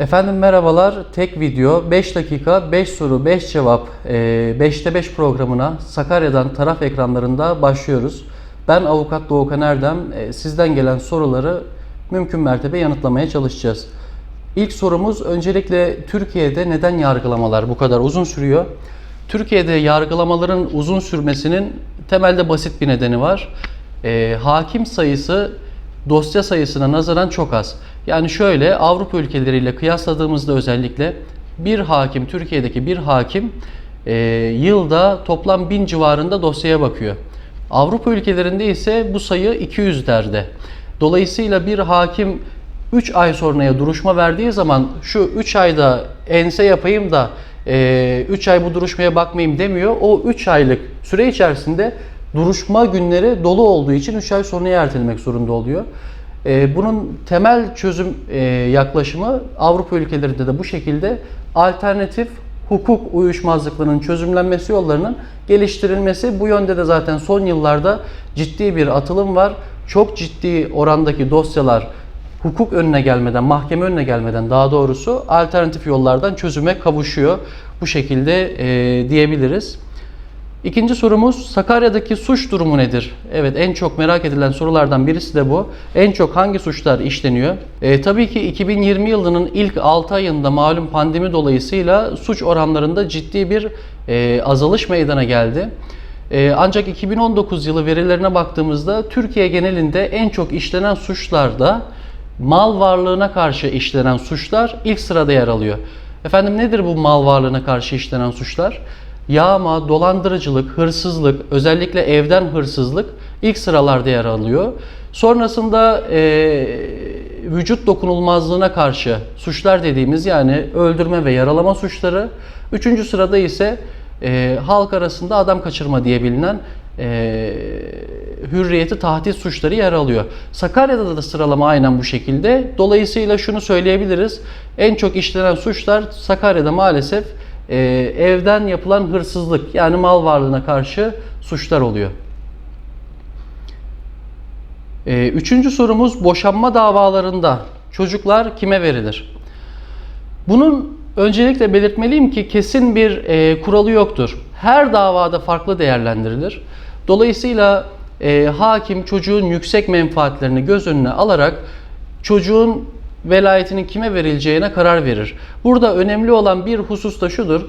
Efendim merhabalar. Tek video 5 dakika 5 soru 5 cevap 5'te 5 programına Sakarya'dan taraf ekranlarında başlıyoruz. Ben avukat Doğukan Erdem. E, Sizden gelen soruları mümkün mertebe yanıtlamaya çalışacağız. İlk sorumuz öncelikle Türkiye'de neden yargılamalar bu kadar uzun sürüyor? Türkiye'de yargılamaların uzun sürmesinin temelde basit bir nedeni var. E, hakim sayısı dosya sayısına nazaran çok az. Yani şöyle Avrupa ülkeleriyle kıyasladığımızda özellikle bir hakim, Türkiye'deki bir hakim e, yılda toplam 1000 civarında dosyaya bakıyor. Avrupa ülkelerinde ise bu sayı 200'lerde. Dolayısıyla bir hakim 3 ay sonraya duruşma verdiği zaman şu 3 ayda ense yapayım da 3 ay bu duruşmaya bakmayayım demiyor. O 3 aylık süre içerisinde duruşma günleri dolu olduğu için 3 ay sonraya ertelemek zorunda oluyor. E, Bunun temel çözüm e, yaklaşımı Avrupa ülkelerinde de bu şekilde alternatif hukuk uyuşmazlıklarının çözümlenmesi yollarının geliştirilmesi. Bu yönde de zaten son yıllarda ciddi bir atılım var. Çok ciddi orandaki dosyalar hukuk önüne gelmeden, mahkeme önüne gelmeden daha doğrusu alternatif yollardan çözüme kavuşuyor. Bu şekilde e, diyebiliriz. İkinci sorumuz Sakarya'daki suç durumu nedir? Evet en çok merak edilen sorulardan birisi de bu. En çok hangi suçlar işleniyor? E, tabii ki 2020 yılının ilk 6 ayında malum pandemi dolayısıyla suç oranlarında ciddi bir e, azalış meydana geldi. E, ancak 2019 yılı verilerine baktığımızda Türkiye genelinde en çok işlenen suçlarda mal varlığına karşı işlenen suçlar ilk sırada yer alıyor. Efendim nedir bu mal varlığına karşı işlenen suçlar? Yağma, dolandırıcılık, hırsızlık, özellikle evden hırsızlık ilk sıralarda yer alıyor. Sonrasında e, vücut dokunulmazlığına karşı suçlar dediğimiz yani öldürme ve yaralama suçları. Üçüncü sırada ise e, halk arasında adam kaçırma diye bilinen e, hürriyeti tahdit suçları yer alıyor. Sakarya'da da sıralama aynen bu şekilde. Dolayısıyla şunu söyleyebiliriz. En çok işlenen suçlar Sakarya'da maalesef e, evden yapılan hırsızlık yani mal varlığına karşı suçlar oluyor. E, üçüncü sorumuz boşanma davalarında çocuklar kime verilir? Bunun öncelikle belirtmeliyim ki kesin bir e, kuralı yoktur. Her davada farklı değerlendirilir. Dolayısıyla e, hakim çocuğun yüksek menfaatlerini göz önüne alarak çocuğun velayetinin kime verileceğine karar verir. Burada önemli olan bir husus da şudur.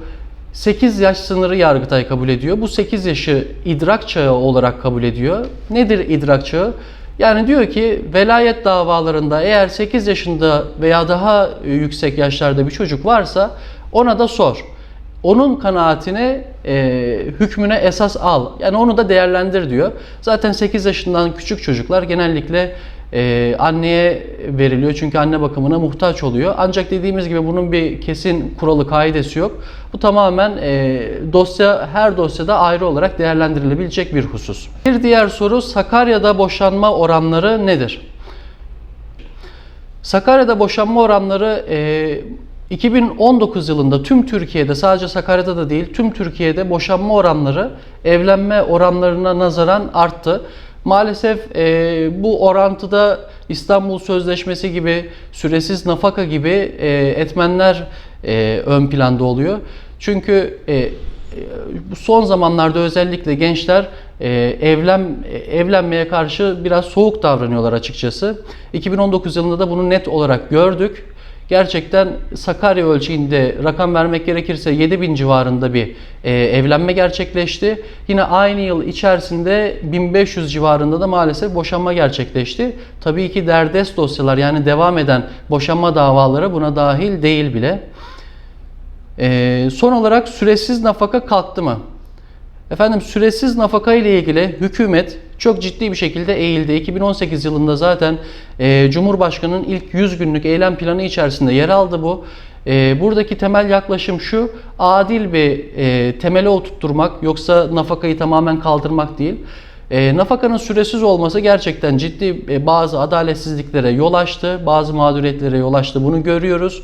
8 yaş sınırı Yargıtay kabul ediyor. Bu 8 yaşı idrak çağı olarak kabul ediyor. Nedir idrak çağı? Yani diyor ki velayet davalarında eğer 8 yaşında veya daha yüksek yaşlarda bir çocuk varsa ona da sor. Onun kanaatine, e, hükmüne esas al. Yani onu da değerlendir diyor. Zaten 8 yaşından küçük çocuklar genellikle e, anneye veriliyor. Çünkü anne bakımına muhtaç oluyor. Ancak dediğimiz gibi bunun bir kesin kuralı, kaidesi yok. Bu tamamen e, dosya her dosyada ayrı olarak değerlendirilebilecek bir husus. Bir diğer soru Sakarya'da boşanma oranları nedir? Sakarya'da boşanma oranları e, 2019 yılında tüm Türkiye'de sadece Sakarya'da da değil tüm Türkiye'de boşanma oranları evlenme oranlarına nazaran arttı. Maalesef e, bu orantıda İstanbul Sözleşmesi gibi süresiz nafaka gibi e, etmenler e, ön planda oluyor. Çünkü e, bu son zamanlarda özellikle gençler e, evlen evlenmeye karşı biraz soğuk davranıyorlar açıkçası. 2019 yılında da bunu net olarak gördük. Gerçekten Sakarya ölçeğinde rakam vermek gerekirse 7000 civarında bir e, evlenme gerçekleşti. Yine aynı yıl içerisinde 1500 civarında da maalesef boşanma gerçekleşti. Tabii ki derdest dosyalar yani devam eden boşanma davaları buna dahil değil bile. E, son olarak süresiz nafaka kalktı mı? Efendim süresiz nafaka ile ilgili hükümet çok ciddi bir şekilde eğildi. 2018 yılında zaten e, Cumhurbaşkanı'nın ilk 100 günlük eylem planı içerisinde yer aldı bu. E, buradaki temel yaklaşım şu, adil bir e, temele oturtturmak yoksa nafakayı tamamen kaldırmak değil. E, nafakanın süresiz olması gerçekten ciddi e, bazı adaletsizliklere yol açtı, bazı mağduriyetlere yol açtı. Bunu görüyoruz.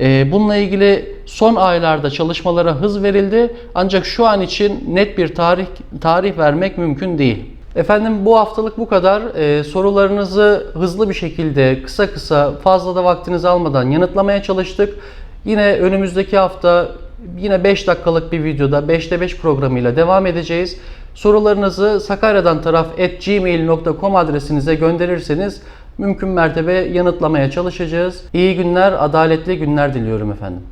E, bununla ilgili son aylarda çalışmalara hız verildi ancak şu an için net bir tarih tarih vermek mümkün değil. Efendim bu haftalık bu kadar. Ee, sorularınızı hızlı bir şekilde kısa kısa fazla da vaktinizi almadan yanıtlamaya çalıştık. Yine önümüzdeki hafta yine 5 dakikalık bir videoda 5'te 5 programıyla devam edeceğiz. Sorularınızı Sakarya'dan taraf gmail.com adresinize gönderirseniz mümkün mertebe yanıtlamaya çalışacağız. İyi günler, adaletli günler diliyorum efendim.